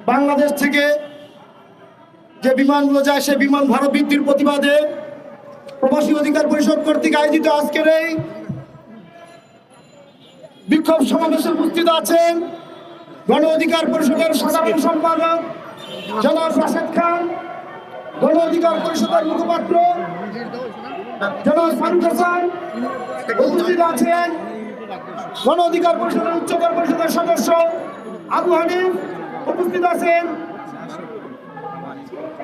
বাংলাদেশ থেকে যে বিমানগুলো যায় সে বিমান ভাড়া বৃদ্ধির প্রতিবাদে প্রবাসী অধিকার পরিষদ কর্তৃক আয়োজিত আজকের এই বিক্ষোভ সমাবেশে উপস্থিত আছেন গণ অধিকার পরিষদের সাধারণ সম্পাদক জনাব রাশেদ খান, গণ অধিকার পরিষদের মুখপাত্র জনাব ফারুক হাসান উপস্থিত আছেন। গণ অধিকার পরিষদের উচ্চতর পরিষদের সদস্য আবু হানিফ উপস্থিত আছেন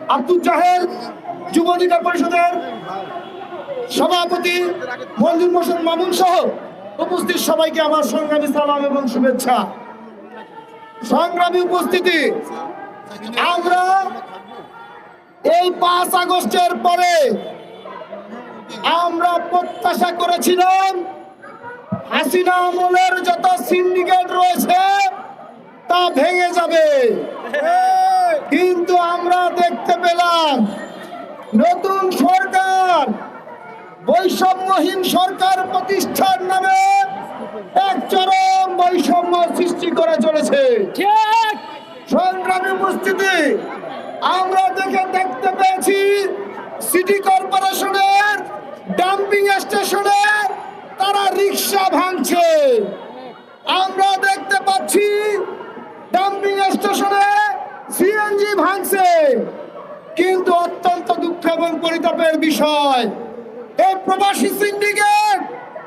আব্দুল জাহেল যুব অধিকার পরিষদের সভাপতি মঞ্জুর মোর্শেদ মামুন সহ উপস্থিত সবাইকে আমার সংগ্রামী সালাম এবং শুভেচ্ছা। সংগ্রামী উপস্থিতি, আমরা এই পাঁচ আগস্টের পরে আমরা প্রত্যাশা করেছিলাম হাসিনা আমলের যত সিন্ডিকেট রয়েছে তা ভেঙে যাবে। কিন্তু আমরা দেখতে পেলাম নতুন সরকার বৈষম্যহীন সরকার প্রতিষ্ঠার নামে এক চরম বৈষম্য সৃষ্টি করে চলেছে। সংগ্রামী উপস্থিতি আমরা দেখে দেখতে পেয়েছি সিটি কর্পোরেশনের ডাম্পিং স্টেশনে তারা রিক্সা ভাঙছে। আমরা দেখতে পাচ্ছি ডাম্পিং স্টেশনে সিএনজি ভাঙছে। কিন্তু অত্যন্ত দুঃখ এবং পরিতাপের বিষয়। এই প্রবাসী সিন্ডিকেট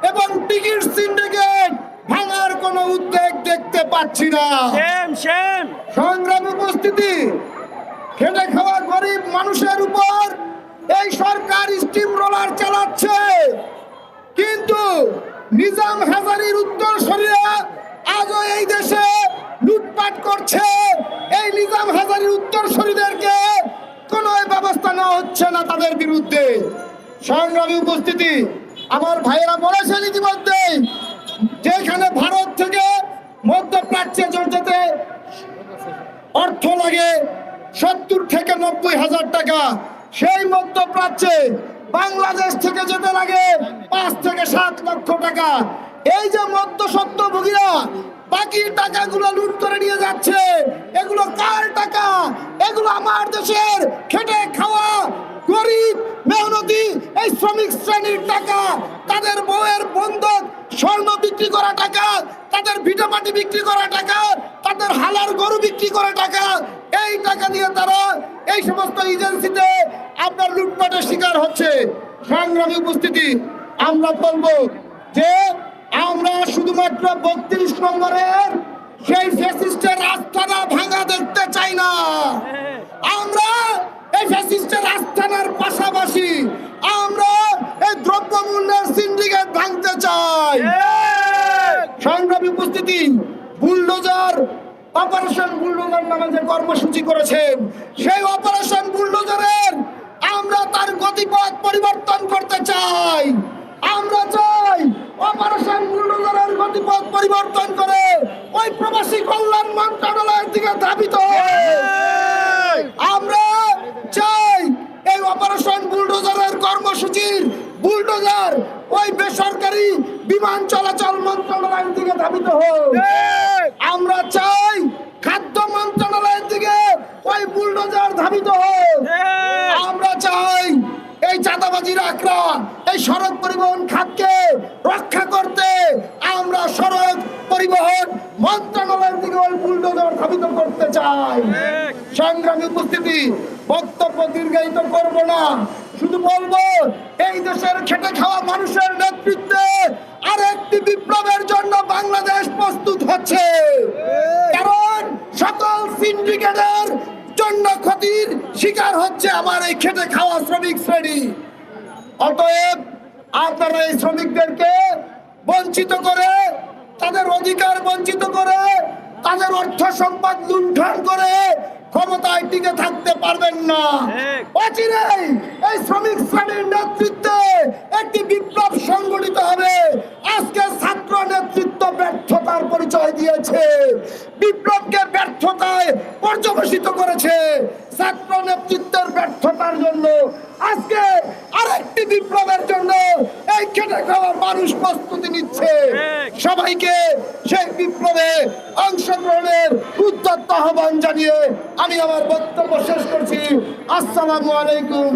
এবং টিকিট সিন্ডিকেট ভাঙার কোনো উদ্বেগ দেখতে পাচ্ছি না। সংগ্রাম উপস্থিতি খেটে খাওয়া গরিব মানুষের উপর এই সরকার স্টিম রোলার চালাচ্ছে। কিন্তু নিজাম হাজারির উত্তর সরিয়ে আজও এই দেশে করছে। এই নিজাম হাজারির উত্তর সরিদেরকে কোনো ব্যবস্থা নেওয়া হচ্ছে না তাদের বিরুদ্ধে। সংগ্রামী উপস্থিতি, আমার ভাইয়েরা বলেছেন ইতিমধ্যে, যেখানে ভারত থেকে মধ্যপ্রাচ্যে যেতে অর্থ লাগে সত্তর থেকে নব্বই হাজার টাকা, সেই মধ্যপ্রাচ্যে বাংলাদেশ থেকে যেতে লাগে পাঁচ থেকে সাত লক্ষ টাকা। এই যে মধ্য সত্যভোগীরা বাকি টাকাগুলো লুট করে নিয়ে যাচ্ছে। এগুলো কার টাকা? এগুলো আমার দেশের খেটে খাওয়া গরিব, মেহনতি, এই শ্রমিক শ্রেণির টাকা। তাদের বউয়ের বন্ধক, স্বর্ণ বিক্রি করা টাকা, তাদের ভিটামাটি বিক্রি করা টাকা, তাদের হালার গরু বিক্রি করা টাকা। এই টাকা দিয়ে তারা এই সমস্ত এজেন্সিতে আপনার লুটপাটের শিকার হচ্ছে। সংগ্রামী উপস্থিতি, আমরা বলব যে আমরা শুধুমাত্র বত্রিশ নম্বরের সেই ফেসিস্টের রাস্তাটা ভাঙা দেখতে চাই না। আমরা এই ফ্যাসিস্টের আস্থানার পাশাপাশি আমরা এই দ্রব্যমূল্যের সিন্ডিকেট ভাঙতে চাই। সংগ্রামী উপস্থিতি, বুলডোজার অপারেশন বুলডোজার নামে যে কর্মসূচি করেছেন, সেই অপারেশন বুলডোজারের আমরা তার গতিপথ পরিবর্তন করতে চাই আমরা চাই অপারেশন বুলডোজারের গতিপথ পরিবর্তন করে ওই প্রবাসী কল্যাণ মন্ত্রণালয়ের দিকে ধাবিত আমরা চাই এই অপারেশন বুলডোজারের কর্মসূচির বুলডোজার ওই বেসরকারি বিমান চলাচল মন্ত্রণালয়ের দিকে ধাবিত হোক। আমরা চাই খাদ্য মন্ত্রণালয়ের দিকে ওই বুলডোজার ধাবিত হোক। আমরা চাই এই চাঁদাবাজির আক্রা এই সড়ক পরিবহন খাতকে রক্ষা করতে আমরা সড়ক পরিবহন মন্ত্রণালয়ের দিকে ওই বুলডোজার ধাবিত করতে চাই। সংগ্রামী উপস্থিতি, বক্তব্য দীর্ঘায়িত করব না। শুধু বলব, এই দেশের খেটে খাওয়া মানুষের নেতৃত্বে আর একটি বিপ্লবের জন্য বাংলাদেশ প্রস্তুত হচ্ছে। কারণ সকল সিন্ডিকেটের জন্য ক্ষতির শিকার হচ্ছে আমার এই খেটে খাওয়া শ্রমিক শ্রেণি। অতএব আপনারা এই শ্রমিকদেরকে বঞ্চিত করে তাদের অধিকার বঞ্চিত করে তাদের অর্থ সম্পদ লুণ্ঠন করে ক্ষমতায় টিকে থাকতে পারবেন না। অচিরেই এই শ্রমিক শ্রেণির নেতৃত্বে একটি বিপ্লব সংগঠিত হবে। আজকে ছাত্র নেতৃত্ব ব্যর্থতার পরিচয় দিয়েছে। বিপ্লবকে ব্যর্থতায় পর্যবেসিত করেছে। ছাত্র নেতৃত্বের ব্যর্থতার জন্য আজকে আরেকটি বিপ্লবের জন্য এই খেটে খাওয়ার মানুষ প্রস্তুতি নিচ্ছে। সবাইকে সেই বিপ্লবে অংশগ্রহণের উদ্যত্ত আহ্বান জানিয়ে আমি আমার বক্তব্য শেষ করছি। আসসালামু আলাইকুম।